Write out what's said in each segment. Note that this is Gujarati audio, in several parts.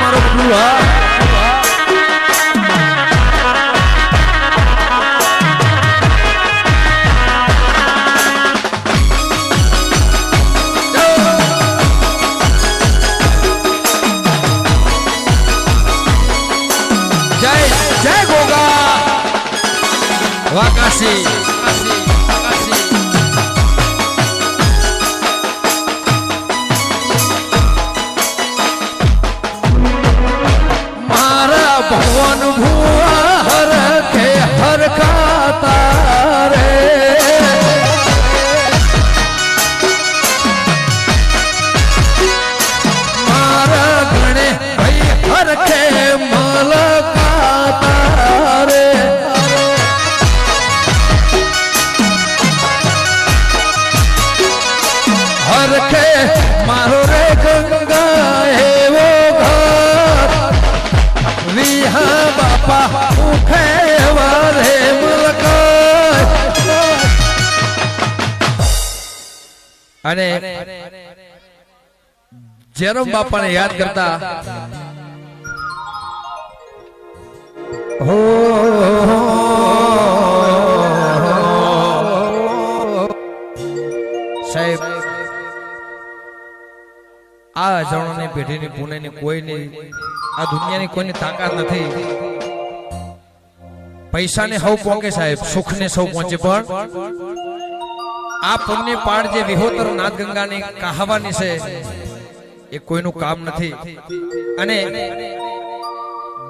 મારો ગુરુ હા જય જય ગોગા. વાકાશી મારો રે ગંગા એવો ઘર વિહા બાપા ઉખે વારે અને જેરમ બાપાને યાદ કરતા. હો આ અજાણોની પેઢીની, પુણેની કોઈની, આ દુનિયાની કોઈની તાકાત નથી. પૈસાને હવ પહોંચે સાહેબ, સુખને સૌ પહોંચે પણ આ પુણ્ય પાડ જે વિહોતર નાદગંગાની કહાવાની છે, એ કોઈનું કામ નથી. અને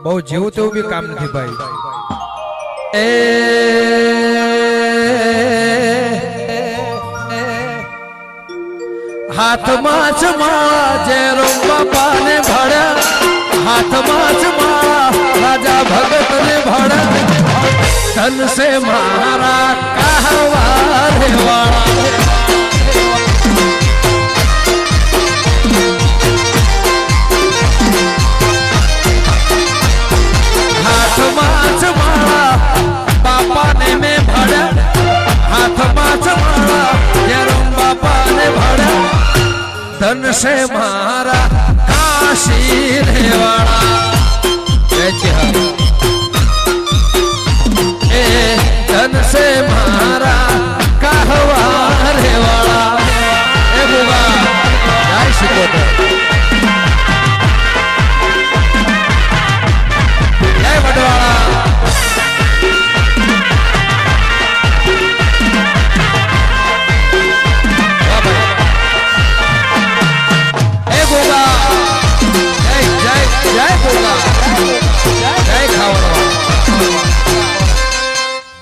બહુ જેવું તેવું બી કામ નથી ભાઈ. એ હાથમાં જ માળા જે રોમ બાપાને ભળ્યા હાથમાં જ માં રાજા ભગતને ભળ્યા ધન સે મારા કહવા ધન સે મારા કાશી રેવાળા જય જય એ ધન સે મારા કહવા રેવાળા એ ભુવા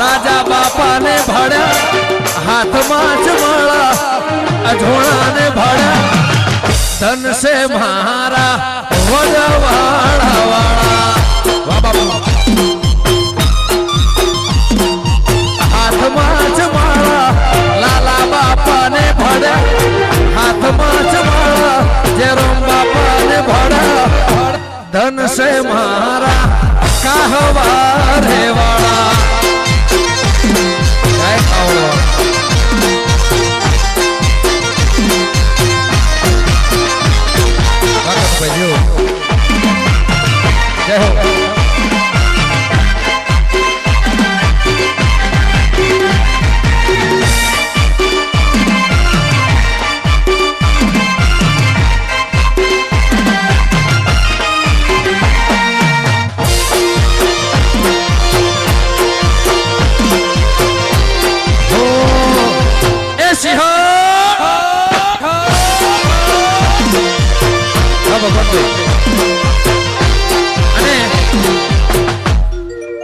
રાજા બાપાને ભળ્યા હાથમાં જ માળા અઢોણાને ભળ્યા ધન છે મારા વડવાળા વાળા. અને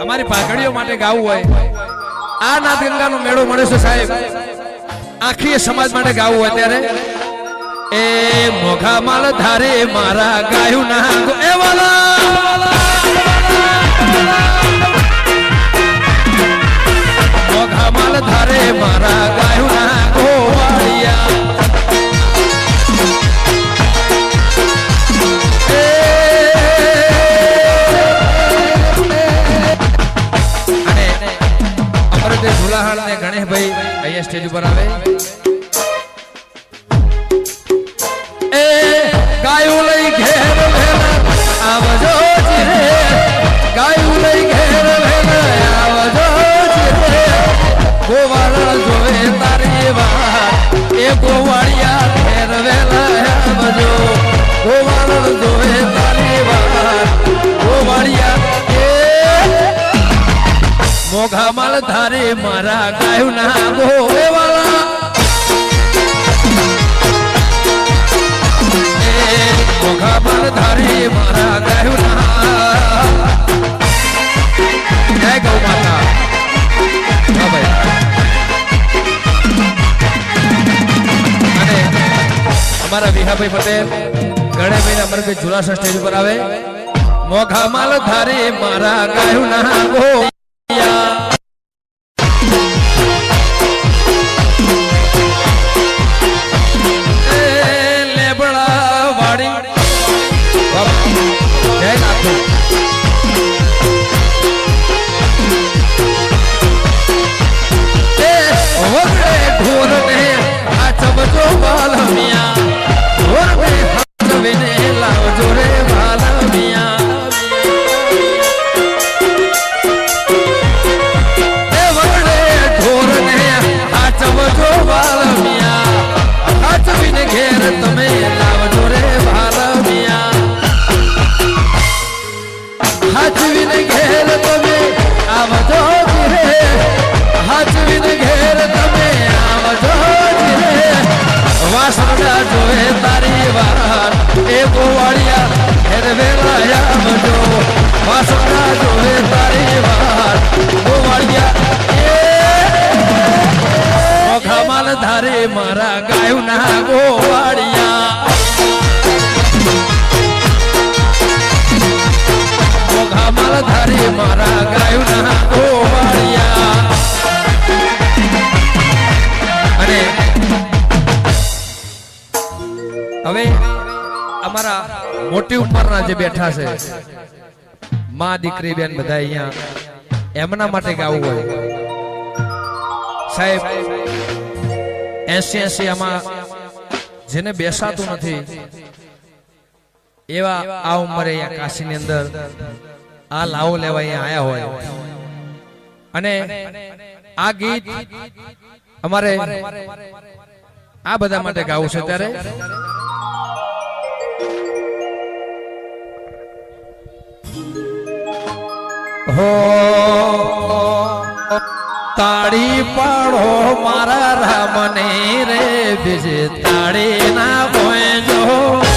અમારી પાઘડીઓ માટે ગાવું હોય, આ નાથ ગંગાનો મેળો મળે છે સાહેબ. આખી સમાજ માટે ગાવું હોય ત્યારે. એ મોઘા માલ ધારે મારા ગાયું ના એ વાલા! ઝુલાહાળ ને ગણેશભાઈ અહીંયા સ્ટેજ ઉપર આવે. એ ગાયું લઈ ઘેર વેલા આવજો લઈ ઘેર ગોવાળ જોવે તારી વાત. એ ગોવાળિયા ઘેર વેલા આવજો. જોવે તારી મોઘા માલ ધારે મારા ગાયું ના ગોવે મોઘા માલ ધારે મારા ગાયું ના જય ગૌ ભાઈ. અને અમારા વિહાભાઈ પટેલ ગણેશભાઈ અમરભાઈ ઝુલાસા સ્ટેજ ઉપર આવે. મોઘા માલ ધારે મારા ગાયું ના ગોયા ધારે મારા ગાયું ના ગોવાળિયા મારા ગાયું ના ગોવાળિયા. અને હવે અમારા મોટી ઉંમરના જે બેઠા છે, માં દીકરી બેન બધા અહીંયા, એમના માટે ગાવું હોય. સાહેબ એસી એસી આમાં જેને બેસાતું નથી, એવા આ ઉંમરે અહીંયા કાશીની અંદર આ લાવો લેવા અહીંયા આયા હોય. અને આ ગીત અમારે આ બધા માટે ગાવું છે ત્યારે. હો તાળી પાડો મારા રામને રે બીજે તાળી ના બોજો